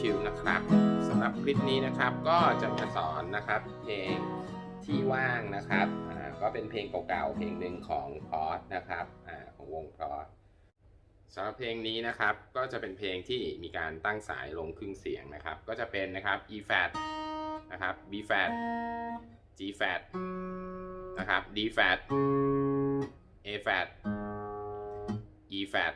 ชิวๆนะครับสำหรับคลิปนี้นะครับก็จะมาสอนนะครับเพลงที่ว่างนะครับก็เป็นเพลงเก่าๆเพลงหนึ่งของพอสนะครับอของวงพอสสำหรับเพลงนี้นะครับก็จะเป็นเพลงที่มีการตั้งสายลงครึ่งเสียงนะครับ ก็จะเป็นนะครับ E flat นะครับ B flat G flat นะครับ D flat A flat E flat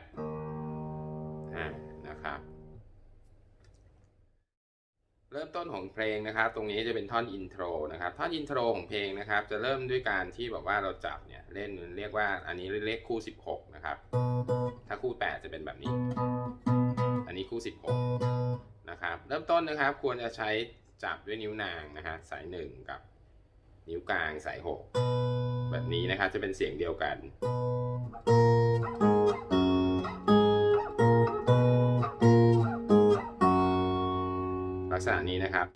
เริ่มต้นของเพลงนะครับ ตรงนี้จะเป็นท่อนอินโทรนะครับ ท่อนอินโทรของเพลงนะครับ จะเริ่มด้วยการที่แบบว่าเราจับเนี่ยเล่นเรียกว่าอันนี้เลขคู่ 16 นะครับ ถ้าคู่ 8 จะเป็นแบบนี้ อันนี้คู่ 16 นะครับ เริ่มต้นนะครับควรจะใช้จับด้วยนิ้วนางนะฮะสาย 1 กับ นิ้วกลางสาย 6 แบบนี้นะครับจะเป็นเสียงเดียวกัน ลักษณะนี้นะครับ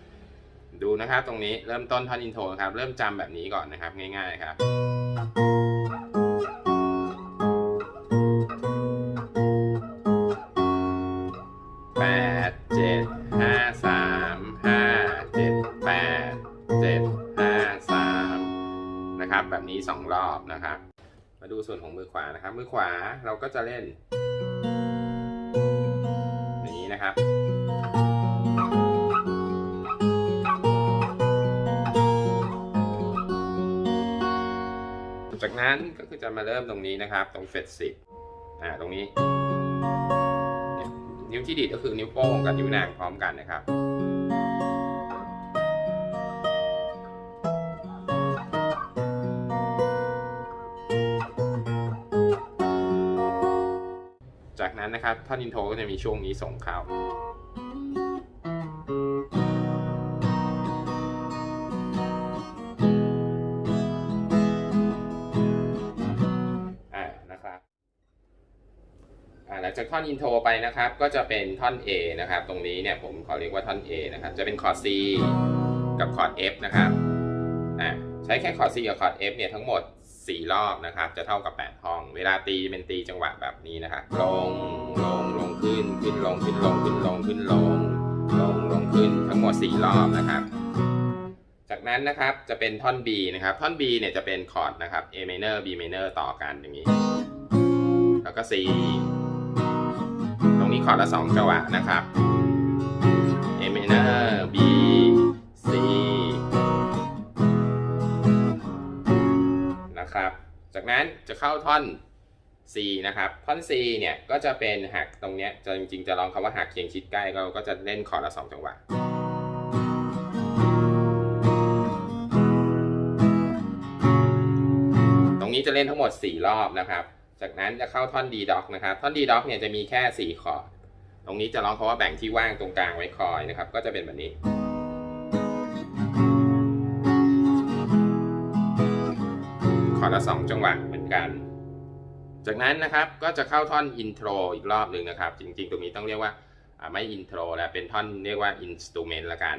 ดูนะครับตรงนี้เริ่มต้นท่อนอินโทรครับ เริ่มจำแบบนี้ก่อนนะครับ ง่าย ๆครับ แปดเจ็ดห้าสามห้าเจ็ดแปดเจ็ดห้าสามนะครับ แบบนี้สองรอบนะครับ มาดูส่วนของมือขวานะครับ มือขวาเราก็จะเล่น อย่างนี้นะครับั้นก็คือจะมาเริ่มตรงนี้นะครับ ตรงเฟดสิบอ่าตรงนี้ นิ้วที่ดีดก็คือนิ้วโป้งกับนิ้วนางพร้อมกันนะครับจากนั้นนะครับท่อนอินโทรก็จะมีช่วงนี้ส่งเข่า งจากท่อนอินโทรไปนะครับ ก็จะเป็นท่อน A นะครับ ตรงนี้เนี่ยผมขอเรียกว่าท่อน A นะครับ จะเป็นคอร์ด C กับคอร์ด F นะครับอ่าใช้แค่คอร์ด C กับคอร์ด F เนี่ยทั้งหมด 4 รอบนะครับ จะเท่ากับ 8 ห้อง เวลาตีเป็นตีจังหวะแบบนี้นะครับลงลงลงขึ้นขึ้นลงขึ้นลงขึ้นลงขึ้นลงลงลงขึ้นทั้งหมด 4 รอบนะครับจากนั้นนะครับจะเป็นท่อน B นะครับ ท่อน B เนี่ยจะเป็นคอร์ดนะครับ A minor B minor ต่อกันอย่างนี้ แล้วก็ซี คอร์ดละ2จังหวะนะครับ A minor B C นะครับ จากนั้นจะเข้าท่อน C นะครับ ท่อน C เนี่ย ก็จะเป็นหักตรงเนี้ยจะจริงๆ จะลองคำว่าหักเคียงชิดใกล้ก็ก็จะเล่นคอร์ดละ2จังหวะตรงนี้จะเล่นทั้งหมด 4 รอบนะครับ จากนั้นจะเข้าท่อน D doc นะครับ ท่อน D doc เนี่ยจะมีแค่ 4 คอร์ด ตรงนี้จะร้องเพราะว่าแบ่งที่ว่างตรงกลางไว้คอยนะครับ ก็จะเป็นแบบนี้ คอร์ดละ 2 จังหวะเหมือนกัน จากนั้นนะครับก็จะเข้าท่อนอินโทรอีกรอบหนึ่งนะครับ จริง ๆ ตรงนี้ต้องเรียกว่าอ่าไม่อินโทรแล้วเป็นท่อนเรียกว่าอินสตูเมนต์ละกัน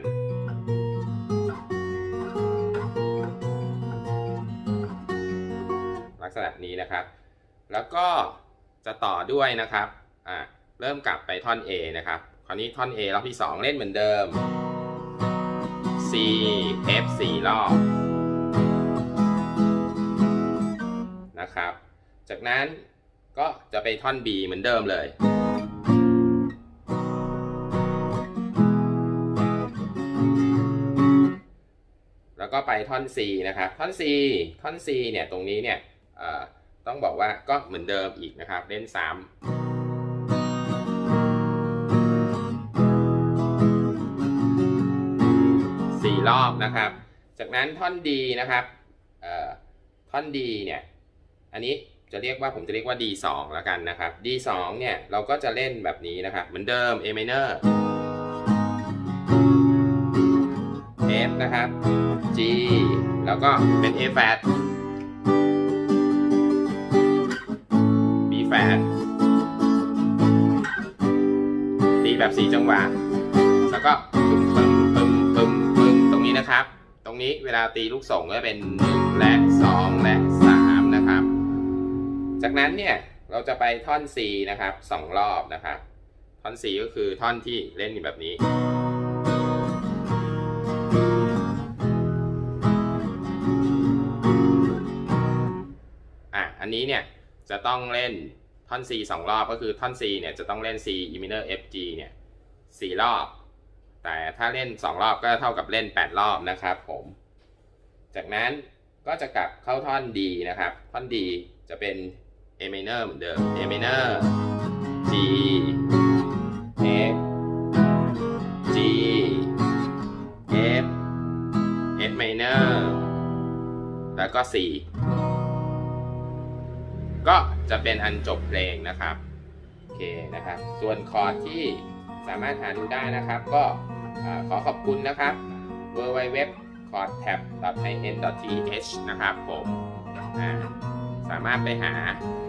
ลักษณะนี้นะครับ แล้วก็จะต่อด้วยนะครับอ่าเริ่มกลับไปท่อน A นะครับ คราวนี้ท่อน A รอบที่ 2 เล่นเหมือนเดิม C F 4รอบนะครับ จากนั้นก็จะไปท่อน B เหมือนเดิมเลย แล้วก็ไปท่อน C นะครับ ท่อน C ท่อน C เนี่ยตรงนี้เนี่ยอ่อ ต้องบอกว่าก็เหมือนเดิมอีกนะครับ เล่นซ้ำสี่รอบนะครับ จากนั้นท่อน D นะครับเอ่อท่อน D เนี่ย อันนี้จะเรียกว่าผมจะเรียกว่า D2 แล้วกันนะครับ D2 เนี่ยเราก็จะเล่นแบบนี้นะครับ เหมือนเดิม A minor F นะครับ G แล้วก็เป็น A flat แบบ 4 จังหวะ แล้วก็ปึ้มปึ้มปึ้มปึ้มปึ้มตรงนี้นะครับ ตรงนี้เวลาตีลูกส่งก็จะเป็น 1 และ 2 และ 3 นะครับ จากนั้นเนี่ยเราจะไปท่อน C นะครับ 2 รอบนะครับ ท่อน C ก็คือท่อนที่เล่นแบบนี้อะอันนี้เนี่ยจะต้องเล่น ท่อน C สองรอบก็คือท่อน C เนี่ยจะต้องเล่น C E minor F G เนี่ยสี่รอบ แต่ถ้าเล่น 2 รอบก็เท่ากับเล่น 8 รอบนะครับผม จากนั้นก็จะกลับเข้าท่อน D นะครับ ท่อน D จะเป็น A minor เหมือนเดิม A minor G F G F F minor แล้วก็ C ก็จะเป็นอันจบเพลงนะครับโอเคนะครับ ส่วนคอร์ดที่สามารถหาดูได้นะครับ ก็ขอขอบคุณนะครับ w w w c o r d t a b i n th นะครับผมสามารถไปหา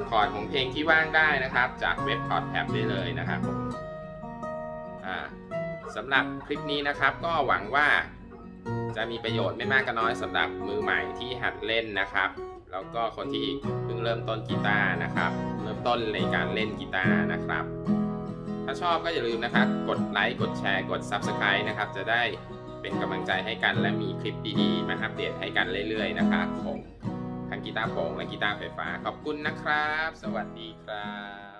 คอร์ดของเพลงที่ว่างได้นะครับ จากเว็บ c o r d t a b ได้เลยนะครับผมสำหรับคลิปนี้นะครับก็หวังว่าจะมีประโยชน์ไม่มากก็น้อยสำหรับมือใหม่ที่หัดเล่นนะครับ แล้วก็คนที่เพิ่งเริ่มต้นกีตาร์นะครับ เริ่มต้นในการเล่นกีตาร์นะครับ ถ้าชอบก็อย่าลืมนะครับ กดไลค์กดแชร์กด Subscribe นะครับ จะได้เป็นกำลังใจให้กันและมีคลิปดีๆ มาอัปเดตให้กันเรื่อยๆนะครับของทั้งกีตาร์โปร่งและกีตาร์ไฟฟ้า ขอบคุณนะครับ สวัสดีครับ